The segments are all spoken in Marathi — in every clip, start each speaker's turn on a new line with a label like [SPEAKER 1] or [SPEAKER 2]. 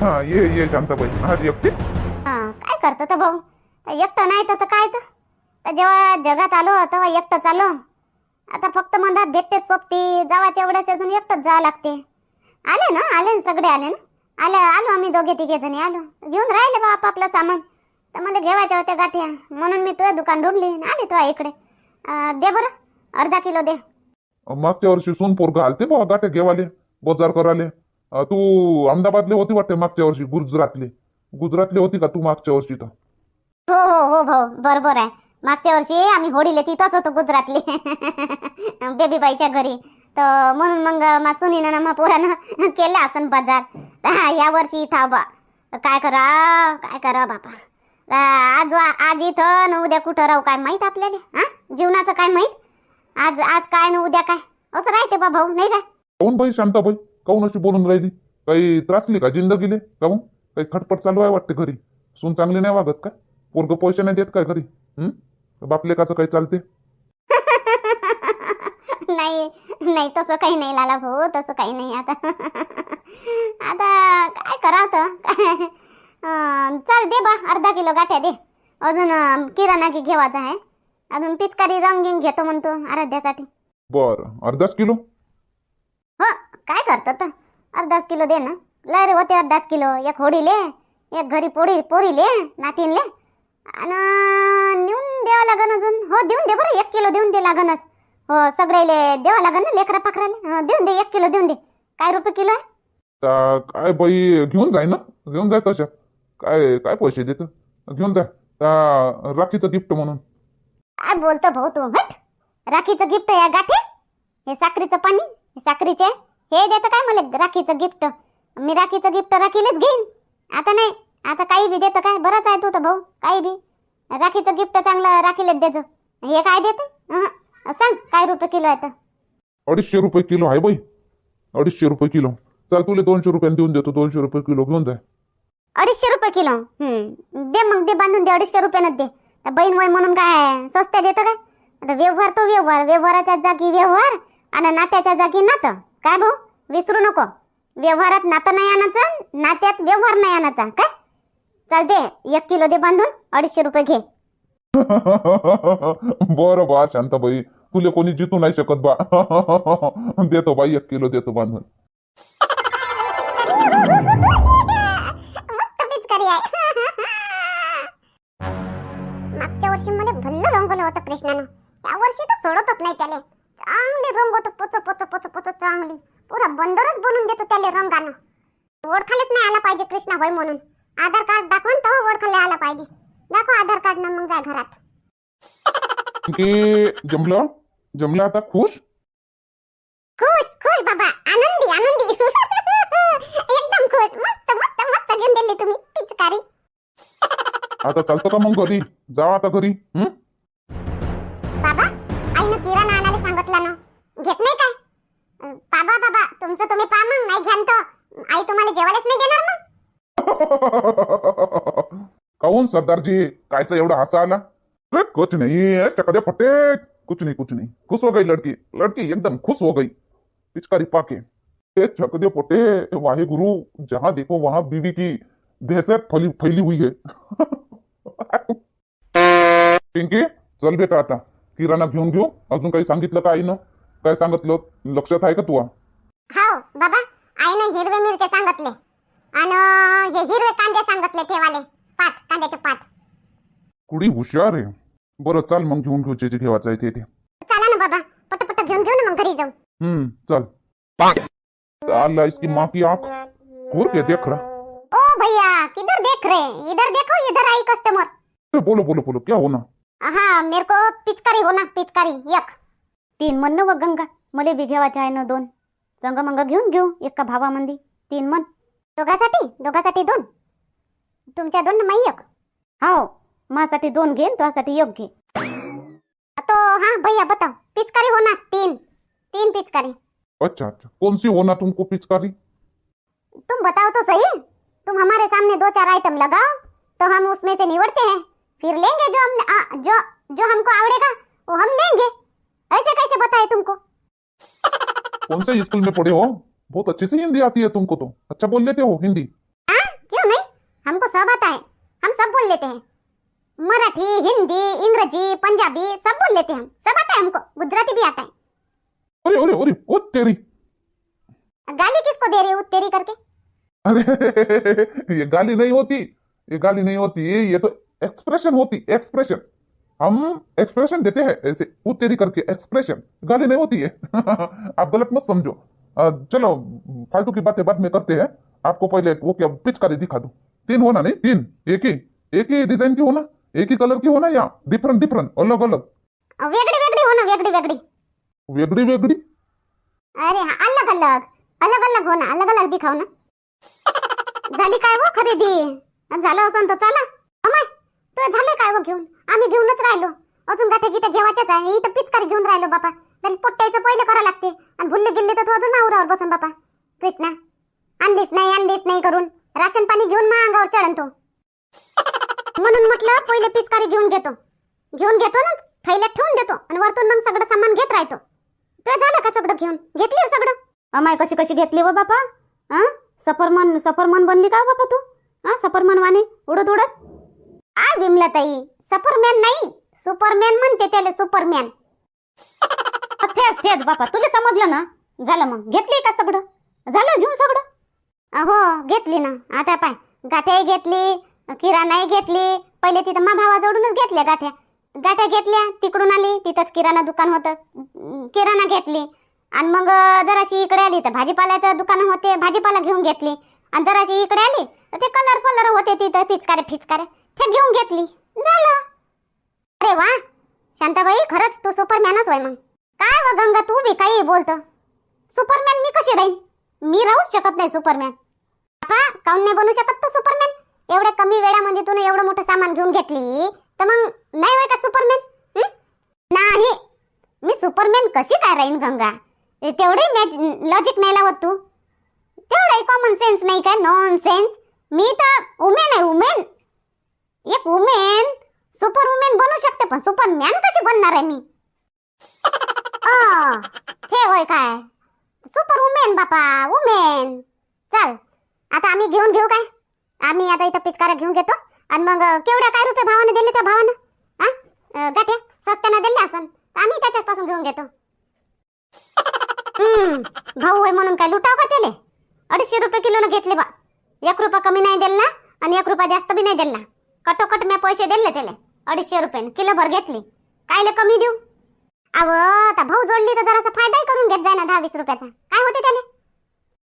[SPEAKER 1] हा ये ये शांताबाई आज एकटी?
[SPEAKER 2] हा, काय करतो तर भाऊ? एकटं नाही तर काय तर? जेव्हा जगात आलो तेव्हा एकटंच आलो. आता फक्त मधात भेटते सोबती जावाच्या एवढ्याच अजून एकटंच जावं लागते. आले ना? आले ना सगळे आले ना? आले आलो आम्ही दोघे तिघे जणी आलो. घेऊन राहिले बा आपापलं सामान. तर मला घेवायच्या होत्या गाठ्या. म्हणून मी तुझं दुकान ढूंढली आले तुझ्या इकडे. दे बरं. अर्धा किलो दे.
[SPEAKER 1] मागच्या वर्षी सोन पोरगा आलते बा गाठे घेवाले बाजार कराले. तू अहमदाबादले होती वाटते मागच्या वर्षी गुजरातले. गुजरातले होती का तू मागच्या वर्षी तर
[SPEAKER 2] हो हो हो भाऊ बरोबर आहे. मागच्या वर्षी आम्ही होळीला तिथंच होतो गुजरातले. बेबीबाईच्या घरी. तर म्हणून मग मा सुनीनं ना मा पोरानं केलं असं बाजार. हा, या वर्षी इथं बा काय करा काय करा बापा. आज आज इथं न उद्या कुठं राहू काय माहीत आपल्याला? हा? जीवनाचं काय माहीत? आज आज काय न उद्या काय? असं राहते बा भाऊ नाही काय
[SPEAKER 1] काऊन बाई शांताबाई? काऊन अशी बोलून राहिली? काही त्रासली का? जिंदगीले काऊन काही खटपट चालू आहे वाटते घरी? सून चांगली नाही वागत काय पोरग पैसे नाही देत काय घरी? हं? बापलेकाचं काही चालते?
[SPEAKER 2] नाही नाही तसं काही नाही लाला भाऊ तसं काही नाही आता. आता काय करावं काय चल दे बा अर्धा किलो गाठ्या दे. अजून किराणा की घेवायचा आहे. अजून पिचकारी रंगीन घेतो म्हणतो आराध्यासाठी.
[SPEAKER 1] बरं अर्धाच किलो?
[SPEAKER 2] हो. काय करतो तर? अर्धाच किलो दे ना. लय रे होते अर्धाच किलो. एक होडीले एक घरी पोळी पोरीले नातीनले. आणि नेऊन द्यावं लागन अजून. हो देऊन दे बरं एक किलो देऊन दे लागनच. हो सगळेले द्यावं लागन ना लेकरा पाखराले देऊन दे एक किलो देऊन दे. काय रुपये किलो आहे?
[SPEAKER 1] काय बाई घेऊन जाय ना. घेऊन जाय तशा. काय काय पैसे देत? घेऊन जाय त्या राखीचं गिफ्ट म्हणून.
[SPEAKER 2] काय बोलतो भाऊ तू हट राखीचं गिफ्ट या गाठे हे साखरीचं पाणी? हे साखरीचे? हे देतं काय मला राखीचं गिफ्ट मी राखीचं गिफ्ट राखीलेच घेईन. आता नाही आता काही बी देतं काय? बरंच आहे तू तर भाऊ काही बी. राखीचं गिफ्ट चांगलं राखीलेच देजो हे काय देतं? सांग काय रुपये किलो आहे तर?
[SPEAKER 1] अडीचशे रुपये किलो आहे बाई. अडीचशे रुपये किलो. चल तुला दोनशे रुपयाने देऊन देतो. दोनशे रुपये किलो घेऊन जाय
[SPEAKER 2] अडीचशे रुपये किलो. दे मग दे बांधून दे अडीचशे रुपयानं दे. बहीण वय म्हणून काय स्वस्त देतं काय? आता व्यवहार तो व्यवहार. व्यवहाराच्या जागी व्यवहार आणि नात्याच्या जागी नातं. काय भाऊ? विसरू नको. व्यवहारात नातं नाही आणायचं नात्यात व्यवहार नाही आणायचा. काय? चल दे एक किलो दे बांधून अडीचशे रुपये घे.
[SPEAKER 1] बरं बा शांताबाई. तुले कोणी जितू नाही शकत बा. देतो बाई एक किलो देतो बांधून.
[SPEAKER 2] मागच्या वर्षी मला भल्ल रंगवलं होतं कृष्णानं. या वर्षी तर सोडतच नाही त्याले. चांगली रंगवतो पोच पोच पोच पोच चांगली. पुरा बंदरच बनवून देतो त्याले रंगानं. ओळखायलाच नाही आला पाहिजे कृष्णा होय म्हणून. आधार कार्ड दाखवून तेव्हा ओळखायला आला पाहिजे. दाखव आधार कार्ड ना मग जाय घरात.
[SPEAKER 1] की जमलं? जमलं आता? खुश?
[SPEAKER 2] खुश खुश बाबा. आनंदी आनंदी. एकदम खुश. मस्त मस्त मस्त घेऊन दिली तुम्ही. पिचकारी.
[SPEAKER 1] आता चालतं का मग घरी? जावा आता घरी. हं?
[SPEAKER 2] बाबा आईनं किराणा सांगितलं ना. घेत नाही काय? बाबा बाबा तुमचं तुम्ही पा मग नाही घ्यान तर. आई तुम्हाला जेवायलाच नाही देणार मग.
[SPEAKER 1] काहून सरदारजी? कायचं एवढं हसा आला? अरे, कुछ नाही चकदे फटे? कुछ नहीं कुछ नहीं. खुश हो गई लड़की. लड़की एकदम खुश हो गई. पिचकारी पाके. ए चकदे फटे? वाहे गुरु जहां देखो वहां बीवी की दहशत फैली फैली हुई है. पिंकी चल बेटा आता. किराणा घेऊन घेऊ. अजून काही सांगितलं का आईनं? काय सांगितलं? लक्षात आहे का तुला?
[SPEAKER 2] हाव बाबा. आईनं हिरवे मिरचे सांगितले. आणि हे हिरवे कांदे सांगितले ठेवाले. पात कांद्याचे पात
[SPEAKER 1] कुडी हुशार आहे. बरं चाल मग घेऊन घेऊ जे जे घेवायचं आहे ते ते.
[SPEAKER 2] चला ना बाबा. पटपट घेऊन घेऊ ना मग घरी जाऊन
[SPEAKER 1] हम्म चल. साला इसकी माँ की आंख? घूर के देख रहा
[SPEAKER 2] ओ भैया किधर देख रहे इधर देखो इधर आई कस्टमर
[SPEAKER 1] बोलो बोलो बोलो. क्या होना?
[SPEAKER 2] हा मेरे को पिचकारी हो ना पिचकारी एक तीन मन न व गंगा मले बी घेवायचे आहे ना दोन। संग मंग घेऊन घेऊ एका भावामंदी तीन मन। दोघासाठी दोघासाठी दोन। तुमच्या दोन माई एक। हो माझ्यासाठी दोन घे तुझ्यासाठी एक घे तो हाँ भैया बताओ पिचकारी हो ना तीन। तीन पिचकारी।
[SPEAKER 1] अच्छा अच्छा कौन सी होना तुमको पिचकारी?
[SPEAKER 2] तुम बताओ तो सही। तुम हमारे सामने दो चार आइटम लगाओ तो हम उसमें से निवड़ते हैं। फिर लेंगे जो हम आ, जो जो हमको आवड़ेगा वो हम लेंगे। ऐसे कैसे बताए तुमको?
[SPEAKER 1] कौन से स्कूल में पढ़े हो? बहुत अच्छे से हिंदी आती है तुमको तो। अच्छा बोल लेते हो हिंदी।
[SPEAKER 2] हाँ हमको सब आता है। हम सब बोल लेते हैं। मराठी हिंदी अंग्रेज़ी पंजाबी सब बोल लेते हैं। हम सब आता है हमको। गुजराती भी आता है।
[SPEAKER 1] अरे अरे अरे ओ तेरी।
[SPEAKER 2] गाली किसको दे रही हूँ तेरी करके?
[SPEAKER 1] अरे ये गाली नहीं होती। ये गाली नहीं होती। ये तो एक्सप्रेशन होती एक्सप्रेशन हम एक्सप्रेशन देते हैं ऐसे उत्तेरी करके एक्सप्रेशन गाली नहीं होती है। आप गलत मत समझो। चलो फालतू की बातें बाद में करते हैं। आपको पहले वो क्या पिचकारी दिखा दो। तीन होना नहीं तीन। एक ही एक ही डिज़ाइन की होना एक ही कलर की होना या डिफरंट डिफरंट अलग अलग?
[SPEAKER 2] वेगळी वेगळी हो ना वेगळी वेगळी
[SPEAKER 1] वेगळी वेगळी
[SPEAKER 2] अरे हा अलग अलग। अलग अलग हो ना अलग अलग दिखाव ना। झाली काय हो खरेदी? झालं असं तर चला। अमाय तू झाले काय हो घेऊन? आम्ही घेऊनच राहिलो. अजून गाठे गिट्या घेवायच्याच आहे. इथं पिचकारी घेऊन राहिलो बापा. तरी पोट्ट्याचं पहिलं करावं लागते. आणि भुल्ले गिल्ले तर तू अजून माहुरावर बसून बापा. कृष्णा आणलीच नाही आणलीच नाही करून. राशन पाणी घेऊन मा अंगावर चढन तो. म्हणून म्हटलं पहिले पिचकारी घेऊन घेतो. घेऊन घेतो ना. थैल्यात ठेवून देतो. आणि वरतून मग सगळं सामान घेत राहतो. ते झालं का सगळं घेऊन? घेतली हो सगळं? अमाय कशी कशी घेतली व बापा? हा सफरमन सफरमन बनली का हो बापा तू? हा सफरमन वाणी उडत उडत? आ विमला ताई? सफरमॅन नाही. सुपरमॅन म्हणते त्याला सुपरमॅन तेच तेच बापा तुला समजलं ना? झालं मग. घेतली का सगळं? झालं घेऊन सगळं? हो घेतली ना. आता पाय. गाठ्याही घेतली किराणाही घेतली. पहिले तिथं मा भावाजवळूनच घेतल्या गाठ्या. गाठ्या घेतल्या तिकडून आली तिथंच किराणा दुकान होतं. किराणा घेतली. आणि मग जराशी इकडे आली. तर भाजीपाल्याचं दुकान होते भाजीपाला घेऊन घेतली. आणि जराशी इकडे आली तर ते कलर फलर होते तिथं पिचकारे फिचकारे. हे घेऊन घेतली. झालं. अरे वा. शांताबाई खरंच तू सुपरमॅनच होय मग. काय व गंगा तू बी काही बोलतो. सुपरमॅन मी कशी राहीन? मी राहूच शकत नाही सुपरमॅन. बापा काऊन नाही बनू शकत तू सुपरमॅन? एवढ्या कमी वेळामध्ये तू एवढं मोठं सामान घेऊन घेतली तर मग नाही होय का सुपरमॅन? नाही. मी सुपरमॅन कशी काय राहीन गंगा? तेवढी तेवढे लॉजिक नाही लावत तू. तेवढाही कॉमन सेन्स नाही काय? नॉन सेन्स मी तर उमेन आहे उमेन. एक वुमेन सुपर वुमेन बनू शकते पण सुपर मॅन कशी बनणार आहे मी? हे होय काय? सुपर वुमेन बापा वुमेन चल आता आम्ही घेऊन घेऊ काय? आम्ही आता इथं पिचकारा घेऊन घेतो. आणि मग केवढ्या काय रुपये भावाने दिले त्या भावानं? हा अं, गाठ्या स्वस्त्यानं दिले असन. आम्ही त्याच्याच पासून घेऊन घेतो. हम्म भाऊ आहे म्हणून काय लुटाव का त्याले? अडीचशे रुपये किलोनं घेतले बा. एक रुपया कमी नाही दिला आणि एक रुपया जास्त बी नाही दिला. कटोकट मी पैसे दिले त्याला अडीचशे रुपये किलो भर घेतली. कायले कमी देऊ? अव आता भाऊ जोडली तर जरासा फायदाही करून घेत जाय ना दहा वीस रुपयाचा. काय होते त्याने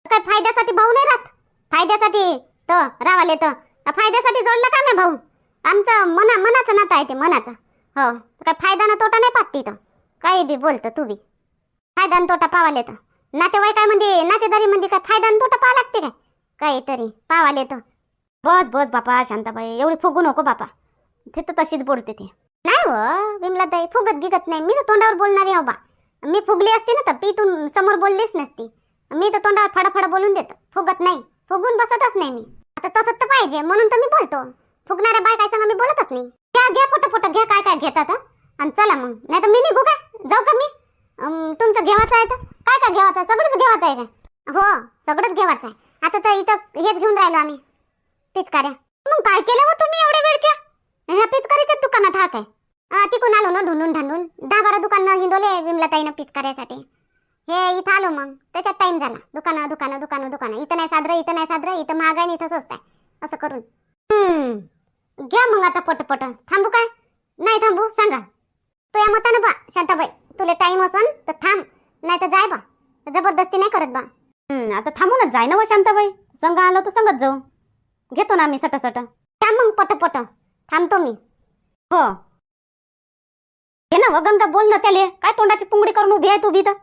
[SPEAKER 2] काय फायद्यासाठी भाऊ नाही राहत? फायद्यासाठी तर रावाले तर फायद्यासाठी जोडलं का नाही भाऊ? आमचं मना मनाचं नातं आहे ते मनाचं. हो काय फायदा ना तोटा नाही पाहत तिथं काही बी बोलतं तू बी. फायदा ना तोटा पावाले तर. नातेवाईकामध्ये म्हणजे, नातेदारी म्हणजे काय फायदा ना तोटा पाहा लागते काय? काहीतरी पावाले तर. बस बस बापा शांताबाई. एवढी फुगू नको बापा. ते तर तशीच बोलते ते. नाही हो विमलाताई फुगत गिगत नाही. मी तर तोंडावर बोलणारी आहे हो बा. मी फुगली असते ना तर पीतून समोर बोललीच नसती. मी तर तोंडावर फडाफडा बोलून देतो. फुगत नाही. फुगून बसतच नाही मी. आता तसंच तर पाहिजे म्हणून तर मी बोलतो. फुगणाऱ्या बाय काय मी बोलतच नाही. घ्या घ्या पोट पोट घ्या काय काय घेतात आणि चला मग. नाही तर मी निघू का? जाऊ का मी? तुमचं घेवायचं आहे तर? काय काय घेवाचं सगळंच घेवायचं आहे का? हो सगळंच घेवायचं आहे. आता तर इथं हेच घेऊन राहिलो आम्ही. पिचकाऱ्या मग काय केलं हो तुम्ही एवढ्या वेळच्या? ह्या पिचकारीच्या दुकानात हा काय? तिकून आलो ना ढुंढून ढांडून दहा बारा दुकान हिंडवले विमलाताईनं पिचकाऱ्यासाठी. हे इथं आलो मग. त्याच्यात टाइम झाला. दुकानं दुकानं दुकानं दुकानं. इथं नाही सादरं इथं नाही सादरं इथं महाग आहे इथं स्वस्त आहे. असं करून. हम्म. घ्या मग आता पटपट. थांबू काय? नाही थांबू सांगा. तू या मतानं बा शांताबाई. तुला टाइम असन तर थांब. नाही तर जाय बा. जबरदस्ती नाही करत बा. हम्म, आता थांबूनच जाय ना व शांताबाई. संघ आलो तर संगत जाऊ. घेतो ना आम्ही सट सट थांब मग पट पट थांबतो मी. हो. घे ना व गंगा बोल ना त्याले. काय तोंडाची पुंगडी करून उभी आहे तू बी तर?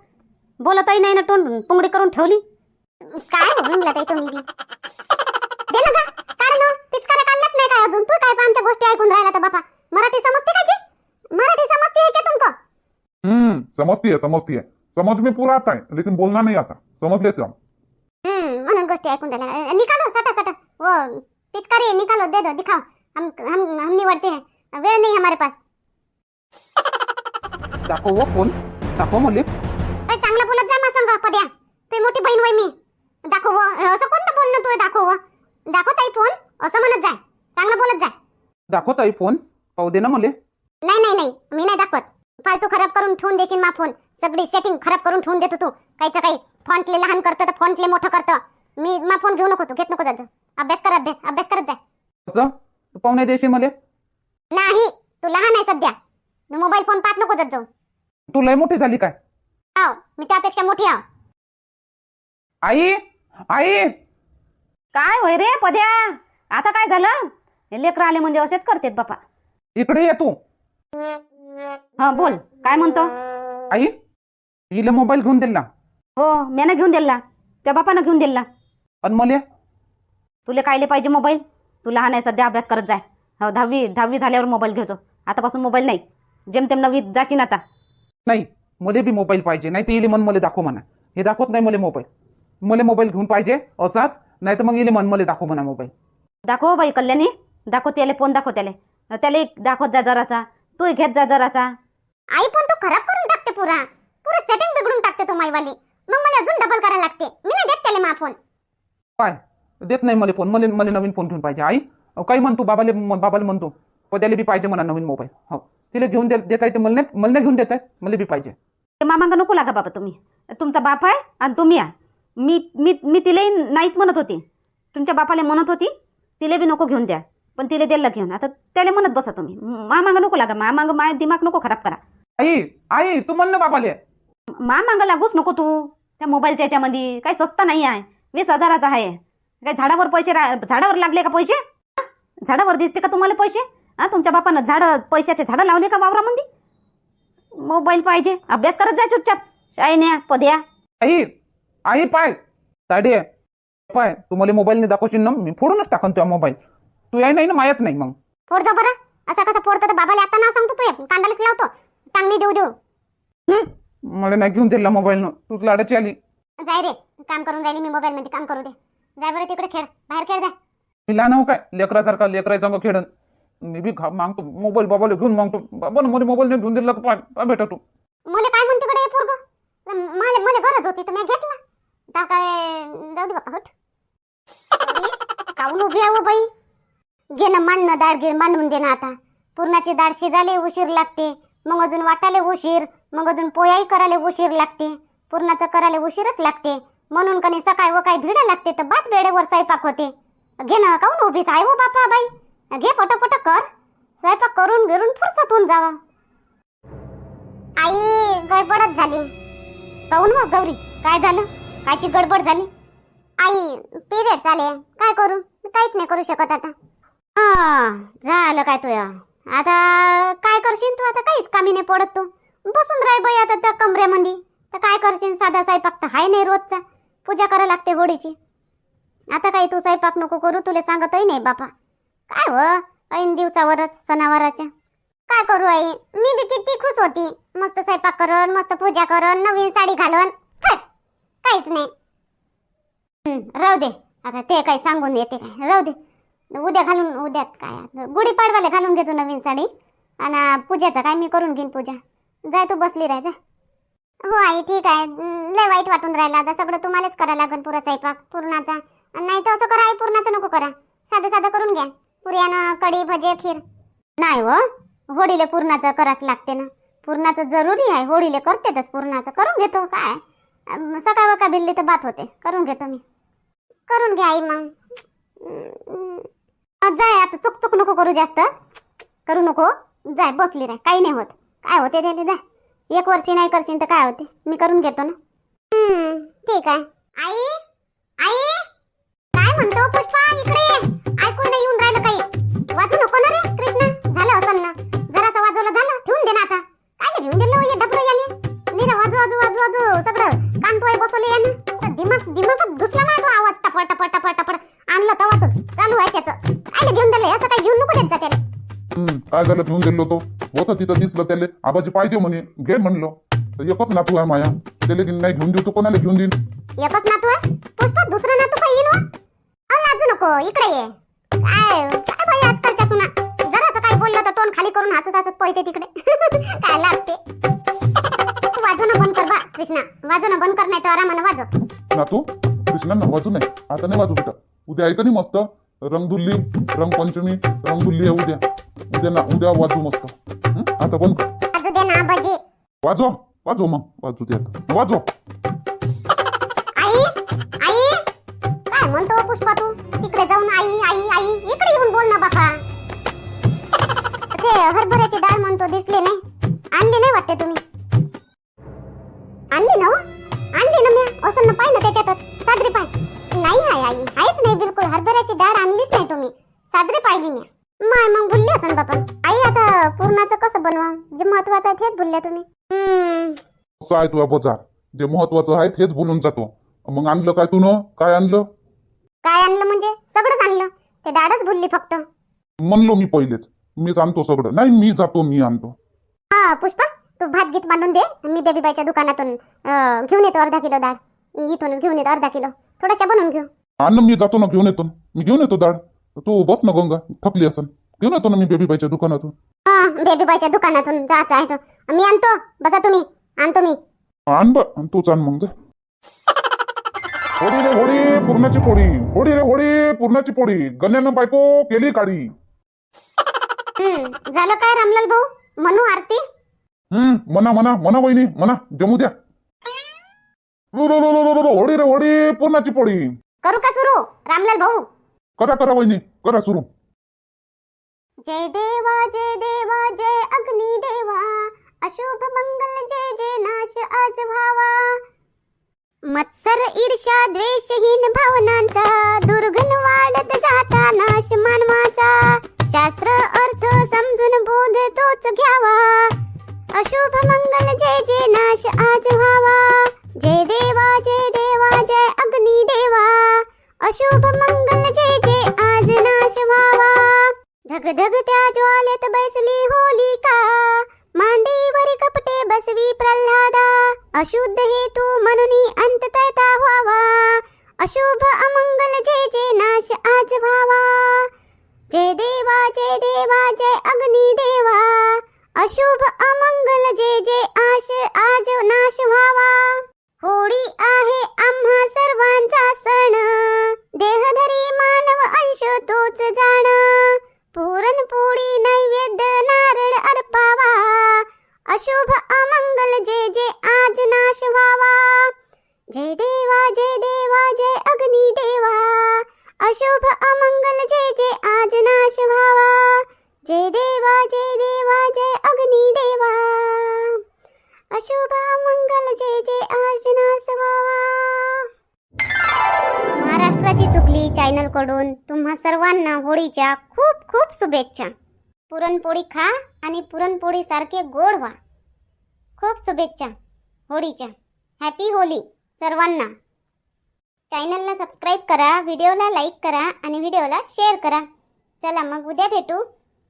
[SPEAKER 2] बोलतही नाही ना तोंड. पुंगडी करून ठेवली? काय म्हणला ताई तुम्ही बी? दे ना ना. पिचकारा काढलाच नाही काय अजून? तू काय बा आमच्या गोष्टी ऐकून राहिला तर बापा? मराठी समजते का जी? मराठी समजते है क्या तुमको
[SPEAKER 1] हम्म समझती है समझती है समझ में पूरा आता है लेकिन बोलना नहीं आता. समझ लेते हम
[SPEAKER 2] हम्म म्हणून गोष्टी ऐकून राहिला. निकालो सटा सटा वो पिचकारी निकालो दे दो दिखाओ। हम हम हम निवडते हैं। वेळ नहीं हमारे पास।
[SPEAKER 3] दाखव व फोन दाखव मुली
[SPEAKER 2] अय, चांगलं बोलत जा मा संग पद्या। तू मोठी बहीण वय मी। दाखव व. असं कोणतं बोलणं तू दाखव व. दाखव ताई फोन असं म्हणत जाय चांगलं बोलत जाय
[SPEAKER 3] दाखवत आई फोन पाहू दे ना मले।
[SPEAKER 2] नाही नाही नाही मी नाही दाखवत. फालतू खराब करून ठेवून देशील मा फोन सगळी सेटिंग खराब करून ठेवून देतो तू. काहीच काही फॉन्टले लहान करतं तर फॉन्टले मोठं करतं. मी मा फोन घेऊ नको तू. घेत नको जात अभ्यास कर अभ्यास अभ्यास करत जाय
[SPEAKER 3] असं? तू पाहू नाही देशील मले?
[SPEAKER 2] नाही तू लहान आहे सध्या. मोबाईल फोन पाहत नको जात जाऊ.
[SPEAKER 3] तू लय मोठी झाली काय?
[SPEAKER 2] आव मी त्यापेक्षा मोठी आव
[SPEAKER 3] आई आई!
[SPEAKER 4] काय होय रे पद्या? आता काय झालं? हे लेकरं आले म्हणजे असेच करतेत बापा.
[SPEAKER 3] इकडे ये तू.
[SPEAKER 4] हा बोल. काय म्हणतो?
[SPEAKER 3] आई हिला मोबाईल घेऊन दिला.
[SPEAKER 4] हो म्यानं घेऊन दिला. त्या बापानं घेऊन दिला.
[SPEAKER 3] आणि मले?
[SPEAKER 4] तुला कायले पाहिजे मोबाईल? तू लहान आहे सध्या अभ्यास करत जाय. हो दहावी दहावी झाल्यावर मोबाईल घेतो. आतापासून मोबाईल नाही. जेमतेम नववी जाशील आता.
[SPEAKER 3] नाही मले बी मोबाईल पाहिजे. नाही तर इले मन मले दाखव म्हणा. हे दाखवत नाही मला मोबाईल. मला मोबाईल घेऊन पाहिजे असाच. नाही तर मग इले मन मले दाखव म्हणा मोबाईल.
[SPEAKER 4] दाखव बाई कल्याणी. दाखव त्याले फोन दाखव त्याले. त्याला एक दाखवत जा जरासा. तू घेत जा जरासा.
[SPEAKER 2] आई पण तू खराब करून टाकते पुरा. पुरा सेटिंग बिघडून टाकते तो माईवाली. मग मला अजून डबल करायला लागते. मी नाही देत त्याला मा फोन
[SPEAKER 3] काय देत नाही मला फोन मला मला नवीन फोन घेऊन पाहिजे. आई काही म्हणतो? बाबाले बाबाला म्हणतो. पद्याला बी पाहिजे म्हणा नवीन मोबाईल हो. तिला घेऊन दे देता येते मला नाही मला नाही घेऊन देत आहे. मला बी पाहिजे.
[SPEAKER 4] ते मामांग नको लागा बाबा तुम्ही. तुमचा बाप आहे आणि तुम्ही आहे. मी मी मी तिलाही नाहीच म्हणत होती. तुमच्या बापाला म्हणत होती तिला बी नको घेऊन द्या. पण तिला द्यायला घेऊन आता त्याला म्हणत बसा तुम्ही. मामांग नको लागा. मामांग माय दिमाग नको खराब करा.
[SPEAKER 3] आई आई तू म्हण ना बाबाले.
[SPEAKER 4] मामांग लागूच नको तू. त्या मोबाईलच्या याच्यामध्ये काही सस्ता नाही आहे. वीस हजाराचा आहे. काय झाडावर पैसे झाडावर लागले का पैसे? झाडावर दिसते का तुम्हाला पैसे? हा? तुमच्या बापानं झाडं पैशाचे झाडं लावले का वावरामध्ये? मोबाईल पाहिजे. अभ्यास करत जा चुपचाप. शाळेन्या पद्या.
[SPEAKER 3] आई आई पाय. ताडे पाय. तू मला मोबाईल नाही दाखवशील ना मी फोडूनच टाकन तुझा मोबाईल. तू याय नाही ना मायाच नाही मग.
[SPEAKER 2] फोडतो बरं. असं कसं फोडतो? तर बाबाला आता नाव सांगतो तू कांडालाच लावतो. टांगणी देऊ देऊ?
[SPEAKER 3] मला नाही घेऊन दिला मोबाईल तूच लाडाची आली.
[SPEAKER 2] जाय रे. काम करून राहिली मी मोबाईल मध्ये काम करू दे. जाय बरं तिकडे खेळ. बाहेर खेळ जाय
[SPEAKER 3] मी लहान हो काय? लेकरासारखा लेकरा संग खेळन. मी बी खा- मागतो. मोबाईल बाबाला घेऊन मागतो. बाबा मला मोबाईल नाही घेऊन दिला का पाय पाय भेटा तू
[SPEAKER 2] मला काय म्हणते कडे पोरग? मला मला गरज होती तर मी घेतला. आता काय जाऊ दे बापा हट. काऊन उभी आहे हो बाई? घे ना मांडणं डाळ घे मांडून दे ना आता. पुरणाची डाळ शिजायला उशीर लागते. मग अजून वाटायला उशीर. मग अजून पोयाही करायला उशीर लागते. पुरणाचं करायला उशीरच लागते. म्हणून कधी सकाळी व काही भिडा लागते तर बात वेळेवर स्वयंपाक होते. घे ना काऊन उभीच आहे हो बापा बाई? घे पटापट कर. स्वयंपाक करून बिरून फुरसत होऊन जावा. आई गडबडच झाली. काऊन मग गौरी? काय झालं? कायची गडबड झाली? आई पिरियड आले. काय करू? मी काहीच नाही करू शकत आता. हा झालं काय तुया? आता काय करशील तू? आता काहीच कामी नाही पडत तू. बसून राह बाई आता त्या कमऱ्यामध्ये तर काय करशील साधा स्वयंपाक तर हाय नाही रोजचा. पूजा करा लागते होळीची आता काही तू स्वयंपाक नको करू तुला सांगतही नाही बापा. काय व ऐन दिवसावरच सणावाराच्या. काय करू आई? मी बी किती खुश होती. मस्त स्वयंपाक करण मस्त पूजा करण नवीन साडी घालून. काहीच नाही. राहू दे. आता ते काही सांगून येते काय. राहू दे. उद्या घालून उद्यात काय? गुढीपाडवाले घालून घेतो नवीन साडी. आणि पूजाचं काय? मी करून घेईन पूजा. जाय तू बसली राह जा. हो आई ठीक आहे. लय वाईट वाटून राहिला आता. सगळं तुम्हालाच करायला लागेल पुरा स्वयंपाक पूर्णाचा. नाही तर असं करा आई पूर्णाचं नको करा. साधं साधं करून घ्या. पुऱ्यानं कढी भजे खीर. नाही हो होडीले पूर्णाचं कराच लागते ना. पूर्णाचं जरुरी आहे होडीले करतेच पूर्णाचं. करून घेतो काय? सकाळ वका बिल्ली तर बात होते. करून घेतो मी. करून घ्या आई मग. जाय आता चुक चुक नको करू जास्त. करू नको. जाय बसली रे काही नाही होत. काय होते ते जाय. एक वर्षी नाही करशील तर काय होते? मी करून घेतो ना. हं, ठीक आहे. आई आई काय म्हणतो पुष्पा इकडे ये. ऐकू नाही येऊन राहिलं काही. वाजू नको ना रे कृष्ण. झालं असं ना. जरासं वाजवलं झालं. ठेवून दे ना आता. काय घेऊन दिलं हो डबरं याने. नीरा वाजू वाजू वाजू वाजू. सगळं कान पोहे बसवले याने. तर दिमाग दिमाग घुसला ना तो आवाज. टपड टपड टपड टपड. आणलं तवाच. चालू आहे त्याचं. काय घेऊन दिलं असं काही घेऊन नको देत जा त्याला.
[SPEAKER 1] हं, काय झालं? घेऊन दिलो तो होतं तिथं दिसलं त्याले. आबाजी पाहिजे म्हणे. घे म्हणलो. तर एकच नातू आहे माया. त्याला की नाही घेऊन देऊ तो कोणाला घेऊन देईन?
[SPEAKER 2] एकच नातू आहे? पुष्पा दुसरं नातू काही येईन अहो लाजू नको. इकडे ये. काय काय बाई आजकालच्या सुना? जरासं काय बोललं तर तोंड खाली करून हसत हसत पळते तिकडे. काय लागते? तू वाजवणं बंद कर बा कृष्णा. वाजवणं बंद कर नाही तर आरामानं वाजव.
[SPEAKER 1] नातू कृष्णांना वाजू नाही आता नाही वाजू बेटा उद्या ऐका नाही मस्त. रंगधुल्ली रंगपंचमी रंगधुल्ली आहे उद्या. उद्या ना उद्या वाजू मस्त. हं? आता कर
[SPEAKER 2] वाजू दे ना आबाजी.
[SPEAKER 1] वाजव वाजव मग. वाजू दे आता. वाजव.
[SPEAKER 2] आई आई. काय म्हणतो पुष्पा तू? तिकडे जाऊन आई आई आई. इकडे येऊन बोल ना बापा. ते हरभऱ्याची डाळ म्हणतो दिसली नाही. आणली नाही वाटते तुम्ही? आणली ना हो? आणली ना मी असं ना पाय ना त्याच्यातच. साजरी पाय. नाही आहे आई. आहेच नाही बिलकुल. हरभऱ्याची डाळ आणलीच नाही तुम्ही. साजरी पाहिली मी माय मग भुलली असन बापा. आई आता पूर्णाचं कसं बनवा जे महत्वाचं आहे तेच भुलल्या तुम्ही. हम्म.
[SPEAKER 1] असं आहे तुझा बाजार जे महत्वाचं आहे तेच बोलून जातो. मग आणलं काय तू न काय आणलं?
[SPEAKER 2] काय आणलं म्हणजे? सगळंच आणलं. ते डाळच भुलली फक्त.
[SPEAKER 1] म्हणलो मी पहिलेच. मीच आणतो सगळं. नाही मी जातो मी आणतो.
[SPEAKER 2] हा पुष्पा तू भात गीत बांधून दे. मी बेबीबाईच्या दुकानातून अं, घेऊन येतो अर्धा किलो डाळ इथूनच घेऊन येतो अर्धा किलो. थोड्याशा बनवून घेऊ.
[SPEAKER 1] आण ना मी जातो ना घेऊन येतो. मी घेऊन येतो डाळ तू बस ना गंगा थकली असन. घेऊन येतो ना मी बेबीबाईच्या दुकानातून.
[SPEAKER 2] हा बेबीबाईच्या दुकानातून जायचं आहे तर. मी आणतो. बसा तुम्ही. आणतो मी.
[SPEAKER 1] आण ब तूच आण मग जा. होडी रे होडी पूर्णाची पोळी. होडी रे होडी पूर्णाची पोळी. गण्यानं बायको केली काळी.
[SPEAKER 2] हम्म, झालं काय रामलाल भाऊ? म्हणू आरती?
[SPEAKER 1] हम्म म्हणा म्हणा म्हणा वहिनी म्हणा जमू द्या. Row, row, row, row, row, row, होडी रे होडी पूर्णाची पोळी.
[SPEAKER 2] करू का सुरू? रामलाल भाऊ.
[SPEAKER 1] करा करा वहिनी. करा सुरू.
[SPEAKER 2] जय देवा जय देवा जय अग्नी देवा. अशुभ मंगल जय जय नाश आज व्हावा. मत्सर ईर्षा द्वेषहीन भावनांचा दुर्गुण वाढत जाता नाश मानवाचा. शास्त्र अर्थ समजून बोध तोच घ्यावा. अशुभ मंगल जय जय नाश आज व्हावा. जय देवा जय देवा जय अग्नी देवा. अशुभ मंगल जे जे आज नाश व्हावा. धग धग त्या ज्वालेत बैसली होलिका. मांडीवर कपटे बसवी प्रल्हादा. अशुद्ध हेतू म्हणून अंत तैता व्हावा अशुभ अमंगल जे जे नाश आज व्हावा. अशुभ मंगल जय जय आज महाराष्ट्राची चुकली चॅनलकडून तुम्हा सर्वांना होळीच्या खूप खूप शुभेच्छा. पुरणपोळी खा आणि पुरणपोळी सारखे गोड व्हा. खूप शुभेच्छा होळीच्या. हॅपी होली सर्वांना. चॅनलला सबस्क्राईब करा व्हिडिओला लाईक करा आणि व्हिडिओला शेअर करा. चला मग उद्या भेटू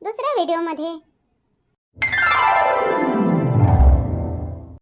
[SPEAKER 2] दुसऱ्या व्हिडिओमध्ये.